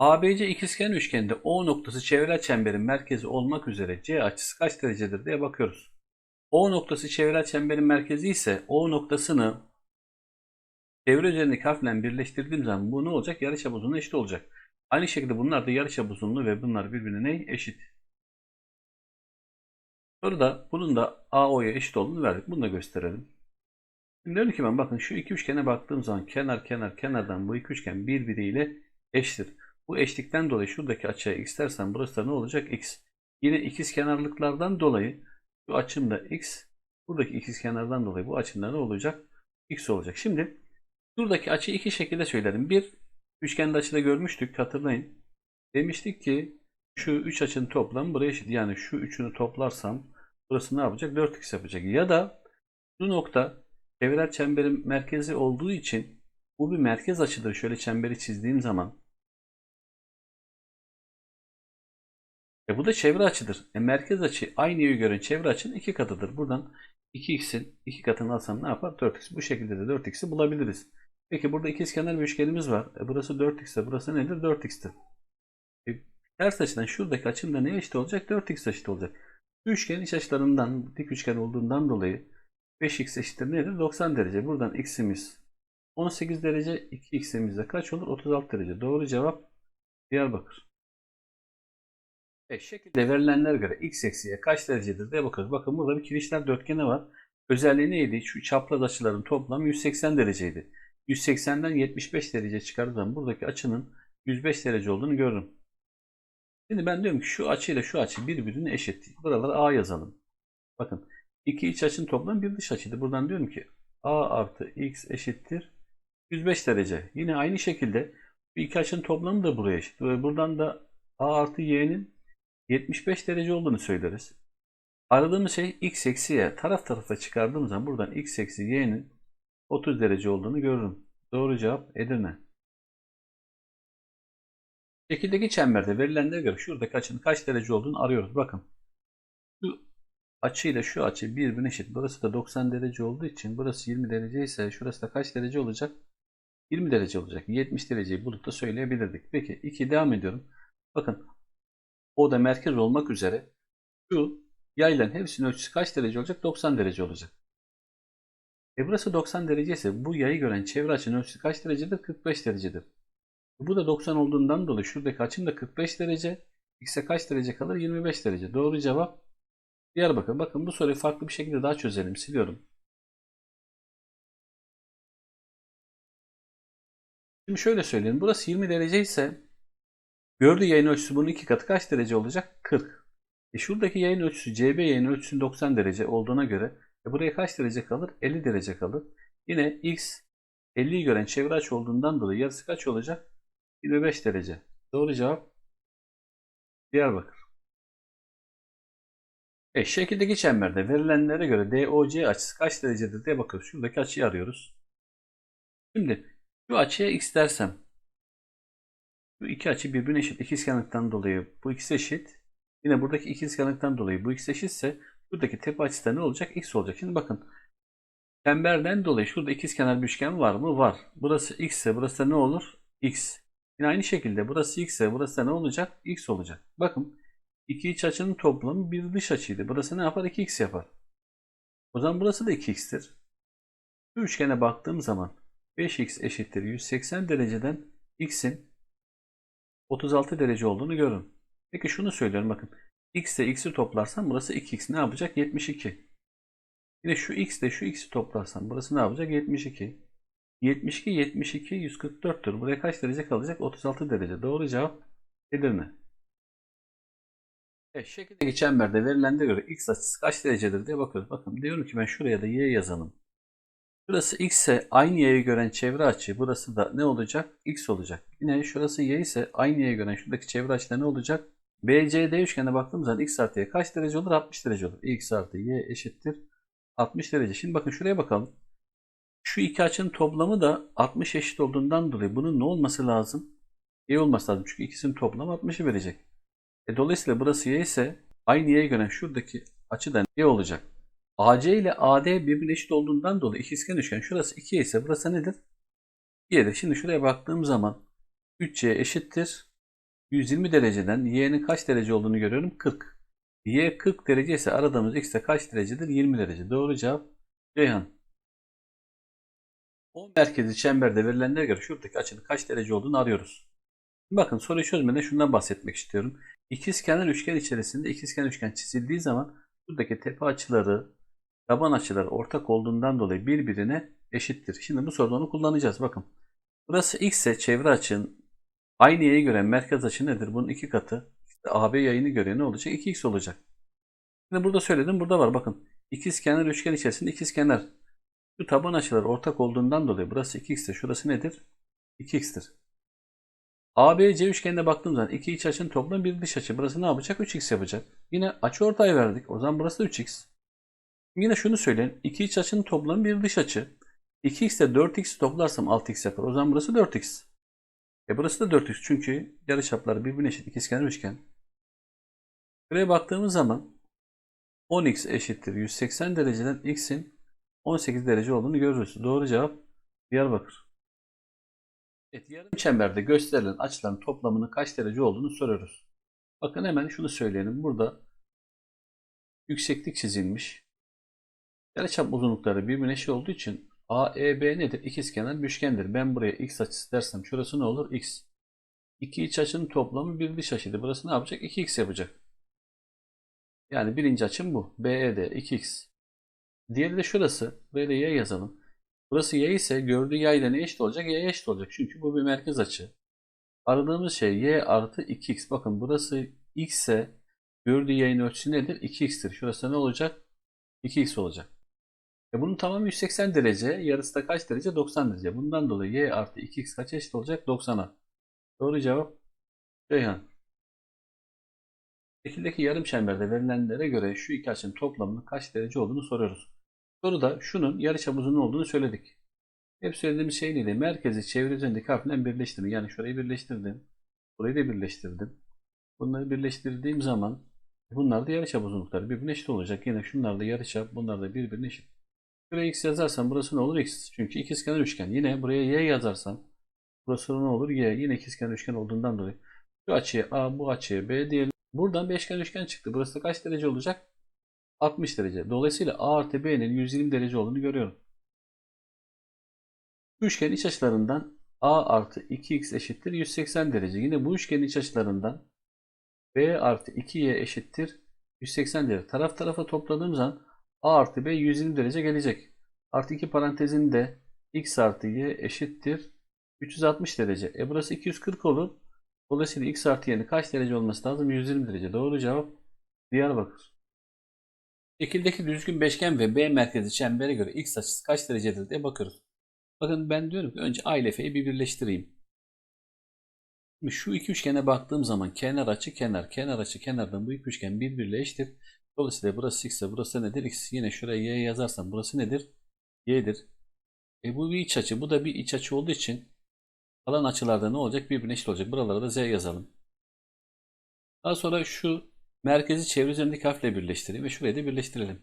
ABC ikizkenar üçgende O noktası çevrel çemberin merkezi olmak üzere C açısı kaç derecedir diye bakıyoruz. O noktası çevrel çemberin merkezi ise O noktasını çevre üzerindeki harfle birleştirdiğim zaman bu ne olacak? Yarıçap uzunluğu eşit olacak. Aynı şekilde bunlar da yarıçap uzunluğu ve bunlar birbirine ne? Eşit. Burada bunun da AO'ya eşit olduğunu verdik. Bunu da gösterelim. Şimdi diyorum ki ben bakın şu iki üçgene baktığım zaman kenar kenar kenardan bu iki üçgen birbiriyle eşittir. Bu eşlikten dolayı şuradaki açıya x dersen burası da ne olacak? x. Yine ikiz kenarlıklardan dolayı şu açım da x. Buradaki ikiz kenardan dolayı bu açımda ne olacak? x olacak. Şimdi şuradaki açıyı iki şekilde söyledim. Bir, üçgende açıda görmüştük hatırlayın. Demiştik ki şu üç açının toplamı buraya eşit. Yani şu üçünü toplarsam burası ne yapacak? 4x yapacak. Ya da bu nokta çevrel çemberin merkezi olduğu için bu bir merkez açıdır. Şöyle çemberi çizdiğim zaman E bu da çevre açıdır. E merkez açı aynı yönü gören çevre açının iki katıdır. Buradan 2x'in iki katını alsam ne yapar? 4x. Bu şekilde de 4x'i bulabiliriz. Peki burada ikizkenar bir üçgenimiz var. E burası 4x ise burası nedir? 4x'tir. E ters açıdan şuradaki açım da neye eşit olacak? 4x eşit olacak. Üçgenin iç açılarından dik üçgen olduğundan dolayı 5x eşittir nedir? 90 derece. Buradan x'imiz 18 derece. 2x'imiz de kaç olur? 36 derece. Doğru cevap Diyarbakır. E, şekilde verilenlere göre x eksiye kaç derecedir diye bakıyoruz. Bakın burada bir kirişler dörtgeni var. Özelliği neydi? Şu çapraz açıların toplamı 180 dereceydi. 180'den 75 derece çıkardığım buradaki açının 105 derece olduğunu görürüm. Şimdi ben diyorum ki şu açıyla şu açı birbirine eşit. Buralara A yazalım. Bakın iki iç açının toplamı bir dış açıydı. Buradan diyorum ki A artı X eşittir 105 derece. Yine aynı şekilde bu iki açının toplamı da buraya eşit. Ve buradan da A artı Y'nin 75 derece olduğunu söyleriz. Aradığımız şey x eksi y. Taraf tarafa çıkardığım zaman buradan x eksi y'nin 30 derece olduğunu görürüm. Doğru cevap Edirne. Şekildeki çemberde verilenlere göre şuradaki açının kaç derece olduğunu arıyoruz. Bakın. Şu açı ile şu açı birbirine eşit. Burası da 90 derece olduğu için burası 20 derece ise şurası da kaç derece olacak? 20 derece olacak. 70 dereceyi bulup da söyleyebilirdik. Peki 2 devam ediyorum. Bakın o da merkez olmak üzere şu yayların hepsinin ölçüsü kaç derece olacak? 90 derece olacak. E burası 90 derece ise bu yayı gören çevre açının ölçüsü kaç derecedir? 45 derecedir. Bu da 90 olduğundan dolayı şuradaki açım da 45 derece. X'e kaç derece kalır? 25 derece. Doğru cevap Diyarbakır. Bakın bu soruyu farklı bir şekilde daha çözelim. Siliyorum. Şimdi şöyle söyleyelim. Burası 20 derece ise gördüğü yayın ölçüsü bunun iki katı kaç derece olacak? 40. E şuradaki yayın ölçüsü CB yayın ölçüsünün 90 derece olduğuna göre e buraya kaç derece kalır? 50 derece kalır. Yine X 50'yi gören çevre açı olduğundan dolayı yarısı kaç olacak? 25 derece. Doğru cevap Diyarbakır. E, şekildeki çemberde verilenlere göre DOC açısı kaç derecedir diye bakıyoruz. Şuradaki açıyı arıyoruz. Şimdi şu açıya x dersem bu iki açı birbirine eşit. İkizkenarlıktan dolayı bu ikisi eşit. Yine buradaki ikizkenarlıktan dolayı bu ikisi eşitse buradaki tepe açısı da ne olacak? X olacak. Şimdi bakın çemberden dolayı şurada ikizkenar bir üçgen var mı? Var. Burası x ise burası da ne olur? X. Yine aynı şekilde burası x ise burası da ne olacak? X olacak. Bakın iki iç açının toplamı bir dış açıydı. Burası ne yapar? 2x yapar. O zaman burası da 2x'tir. Bu üçgene baktığım zaman 5x eşittir 180 dereceden x'in 36 derece olduğunu görün. Peki şunu söylüyorum bakın. x ile x'i toplarsam burası 2x ne yapacak? 72. Yine şu x ile şu x'i toplarsam burası ne yapacak? 72. 72, 72, 144'tür. Buraya kaç derece kalacak? 36 derece. Doğru cevap Edirne. Evet, şekildeki çemberde verilenlere göre x açısı kaç derecedir diye bakıyoruz. Bakın diyorum ki ben şuraya da y yazalım. Burası x ise aynı y'yi gören çevre açı. Burası da ne olacak? x olacak. Yine şurası y ise aynı y'yi gören şuradaki çevre açı da ne olacak? BCD üçgenine baktığımız zaman x artı y kaç derece olur? 60 derece olur. x artı y eşittir 60 derece. Şimdi bakın şuraya bakalım. Şu iki açının toplamı da 60 eşit olduğundan dolayı bunun ne olması lazım? y olması lazım. Çünkü ikisinin toplamı 60'ı verecek. E, dolayısıyla burası y ise aynı y'ye gören şuradaki açıdan y olacak. AC ile AD birbirine eşit olduğundan dolayı ikizkenar üçgen şurası 2 ise burası nedir? 2'dir. Şimdi şuraya baktığım zaman 3C eşittir 120 dereceden y'nin kaç derece olduğunu görüyorum? 40. y 40 derece ise aradığımız x de kaç derecedir? 20 derece. Doğru cevap Ceyhan. O merkezi çemberde verilenlere göre şuradaki açının kaç derece olduğunu arıyoruz. Bakın soruyu çözmeden şundan bahsetmek istiyorum. İkizkenar üçgen içerisinde ikizkenar üçgen çizildiği zaman buradaki tepe açıları, taban açıları ortak olduğundan dolayı birbirine eşittir. Şimdi bu soruda onu kullanacağız. Bakın. Burası x ise çevre açının aynı y'yi gören merkez açı nedir? Bunun iki katı. İşte AB yayını göre ne olacak? 2x olacak. Şimdi burada söyledim. Burada var. Bakın. İkizkenar üçgen içerisinde ikizkenar. Şu taban açıları ortak olduğundan dolayı burası 2x ise şurası nedir? 2x'tir. ABC üçgenine baktığım zaman iki iç açının toplamı bir dış açı. Burası ne yapacak? 3x yapacak. Yine açı ortay verdik. O zaman burası da 3x. Yine şunu söyleyin. İki iç açının toplamı bir dış açı. 2x ile 4x'i toplarsam 6x yapar. O zaman burası 4x. E burası da 4x çünkü yarıçapları birbirine eşit ikizkenar üçgen. Buraya baktığımız zaman 10x eşittir 180 dereceden x'in 18 derece olduğunu görürüz. Doğru cevap Diyarbakır. Evet, yarım çemberde gösterilen açıların toplamının kaç derece olduğunu soruyoruz. Bakın hemen şunu söyleyelim. Burada yükseklik çizilmiş. Yarıçap uzunlukları birbirine eşit olduğu için AEB nedir? İkizkenar bir üçgendir. Ben buraya x açısı dersem şurası ne olur? x. İki iç açının toplamı bir dış açıydı. Burası ne yapacak? 2x yapacak. Yani birinci açım bu. BED 2x. Diğeri de şurası. Böyle y yazalım. Burası y ise gördüğü y ne eşit olacak? Y eşit olacak. Çünkü bu bir merkez açı. Aradığımız şey y artı 2x. Bakın burası x ise gördüğü y'nin ölçüsü nedir? 2x'tir. Şurası ne olacak? 2x olacak. E bunun tamamı 180 derece. Yarısı da kaç derece? 90 derece. Bundan dolayı y artı 2x kaç eşit olacak? 90'a. Doğru cevap Ceyhan. Şekildeki yarım çemberde verilenlere göre şu iki açının toplamının kaç derece olduğunu soruyoruz. Soruda şunun yarıçap uzunluğu olduğunu söyledik. Hep söylediğimiz şey neydi? Merkezi çevre üzerindeki harfle birleştirin. Yani şurayı birleştirdim. Burayı da birleştirdim. Bunları birleştirdiğim zaman bunlar da yarıçap uzunlukları birbirine eşit olacak. Yine şunlar da yarıçap, bunlar da birbirine eşit. Buraya x yazarsam burası ne olur? x. Çünkü ikizkenar üçgen. Yine buraya y yazarsam burası ne olur? y. Yine ikizkenar üçgen olduğundan dolayı. Şu açıya a, bu açıya b diyelim. Buradan beşgen üçgen çıktı. Burası da kaç derece olacak? 60 derece. Dolayısıyla A artı B'nin 120 derece olduğunu görüyorum. Üçgenin iç açılarından A artı 2x eşittir 180 derece. Yine bu üçgenin iç açılarından B artı 2y eşittir 180 derece. Taraf tarafa topladığım zaman A artı B 120 derece gelecek. Artı 2 parantezinde x artı y eşittir 360 derece. E burası 240 olur. Dolayısıyla x artı y'nin kaç derece olması lazım? 120 derece. Doğru cevap Diyarbakır. Şekildeki düzgün beşgen ve B merkezi çembere göre x açısı kaç derecedir diye bakıyoruz. Bakın ben diyorum ki önce A ile F'yi bir birleştireyim. Şimdi şu iki üçgene baktığım zaman kenar açı kenar, kenar açı kenardan bu iki üçgen birbiriyle eşittir. Dolayısıyla burası x ise burası nedir? X. Yine şuraya y yazarsam burası nedir? Y'dir. E bu bir iç açı. Bu da bir iç açı olduğu için alan açılarda ne olacak? Birbirine eşit olacak. Buralara da z yazalım. Daha sonra şu merkezi çevre üzerindeki harfle birleştireyim ve şurayı da birleştirelim.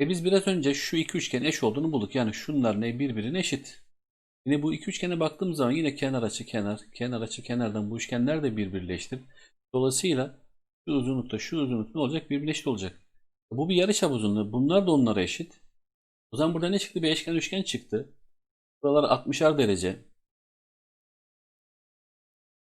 E biz biraz önce şu iki üçgen eş olduğunu bulduk. Yani şunlar ne birbirine eşit. Yine bu iki üçgene baktığımız zaman yine kenar açı kenar, kenar açı kenardan bu üçgenler de birbiriyle eşittir. Dolayısıyla şu uzunlukta şu uzunluk ne olacak? Birbirine olacak. Bu bir yarıçap uzunluğu. Bunlar da onlara eşit. O zaman burada ne çıktı? Bir eşken üçgen çıktı. Buralar 60'ar derece.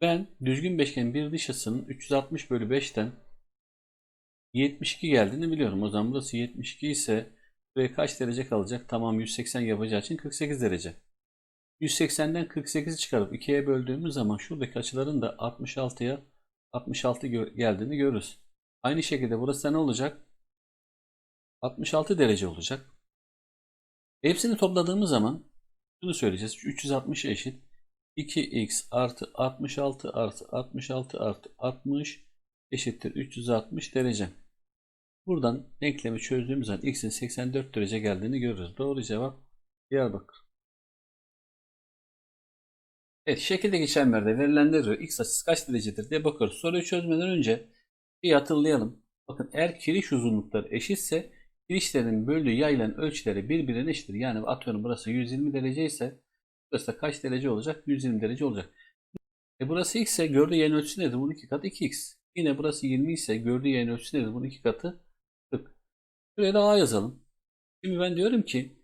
Ben düzgün beşgenin bir dış açısının 360 bölü 5'ten 72 geldiğini biliyorum. O zaman burası 72 ise buraya kaç derece kalacak? Tamam 180 yapacağı için 48 derece. 180'den 48'i çıkarıp 2'ye böldüğümüz zaman şuradaki açıların da 66'ya 66 geldiğini görürüz. Aynı şekilde burası ne olacak? 66 derece olacak. Hepsini topladığımız zaman şunu söyleyeceğiz. 360 eşit 2x artı 66 artı 66 artı 60 eşittir 360 derece. Buradan denklemi çözdüğümüz zaman x'in 84 derece geldiğini görürüz. Doğru cevap Diyarbakır. Evet şekildeki çemberde verilenlere göre x açısı kaç derecedir diye bakıyoruz. Soruyu çözmeden önce bir hatırlayalım. Bakın eğer kiriş uzunlukları eşitse kirişlerin böldüğü yayılan ölçüleri birbirine eşittir. Yani atıyorum burası 120 derece ise burası da kaç derece olacak? 120 derece olacak. E burası x ise gördüğü yayın ölçüsü nedir? Bunun iki katı 2x. Yine burası 20 ise gördüğü yayın ölçüsü nedir? Bunun iki katı 40. Şuraya da a yazalım. Şimdi ben diyorum ki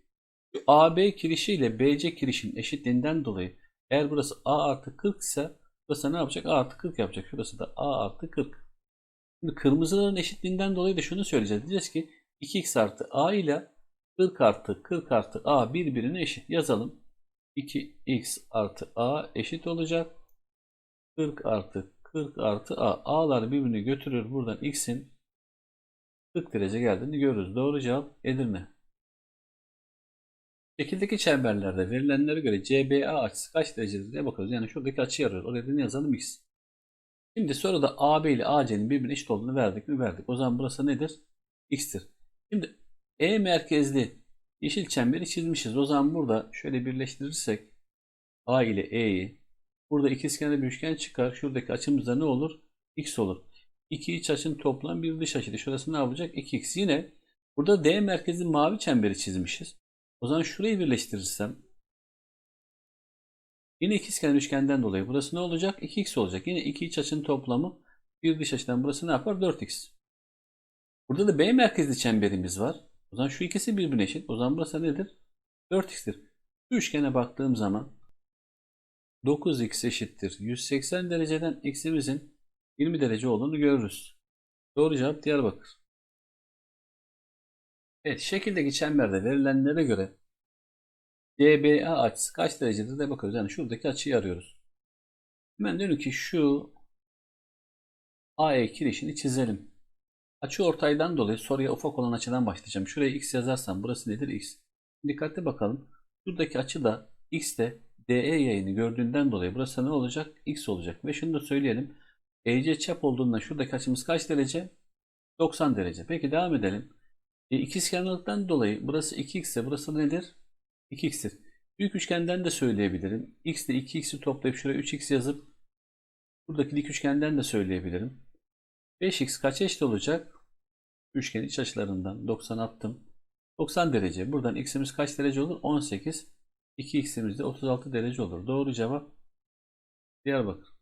AB kirişi ile BC kirişinin eşitliğinden dolayı eğer burası A artı 40 ise burası ne yapacak? A artı 40 yapacak. Şurası da A artı 40. Şimdi kırmızıların eşitliğinden dolayı da şunu söyleyeceğiz. Diyeceğiz ki 2x artı A ile 40 artı 40 artı A birbirine eşit. Yazalım. 2x artı A eşit olacak. 40 artı 40 artı A. A'lar birbirini götürür. Buradan x'in 40 derece geldiğini görürüz. Doğru cevap Edirne. Şekildeki çemberlerde verilenlere göre CBA açısı kaç derecedir diye bakıyoruz. Yani şuradaki açıyı arıyoruz. Oraya da ne yazalım x. Şimdi soruda AB ile AC'nin birbirine eşit olduğunu verdik mi? Verdik. O zaman burası nedir? X'tir. Şimdi E merkezli yeşil çemberi çizmişiz. O zaman burada şöyle birleştirirsek A ile E'yi burada ikizkenarlı bir üçgen çıkar. Şuradaki açımızda ne olur? X olur. İki iç açının toplam bir dış açıydı. Şurası ne yapacak? 2x. Yine burada D merkezli mavi çemberi çizmişiz. O zaman şurayı birleştirirsem yine ikizkenar üçgenden dolayı burası ne olacak? 2x olacak. Yine iki iç açının toplamı bir dış açıdan burası ne yapar? 4x. Burada da B merkezli çemberimiz var. O zaman şu ikisi birbirine eşit. O zaman burası nedir? 4x'tir. Şu üçgene baktığım zaman 9x eşittir. 180 dereceden x'imizin 20 derece olduğunu görürüz. Doğru cevap Diyarbakır. Evet, şekildeki çemberde verilenlere göre DBA açısı kaç derecedir de bakıyoruz. Yani şuradaki açıyı arıyoruz. Hemen diyorum ki şu AE kirişini çizelim. Açı ortaydan dolayı soruya ufak olan açıdan başlayacağım. Şuraya x yazarsam burası nedir? x. Dikkatli bakalım. Şuradaki açı da x de DE yayını gördüğünden dolayı burası ne olacak? x olacak. Ve şunu da söyleyelim. EC çap olduğundan şuradaki açımız kaç derece? 90 derece. Peki devam edelim. E, ikizkenarlıktan dolayı burası 2x ise burası nedir? 2x'tir. Büyük üçgenden de söyleyebilirim. x ile 2x'i toplayıp şuraya 3x yazıp buradaki dik üçgenden de söyleyebilirim. 5x kaç eşit olacak? Üçgenin iç açılarından 90 attım. 90 derece. Buradan x'imiz kaç derece olur? 18. 2x'imiz de 36 derece olur. Doğru cevap Diyarbakır.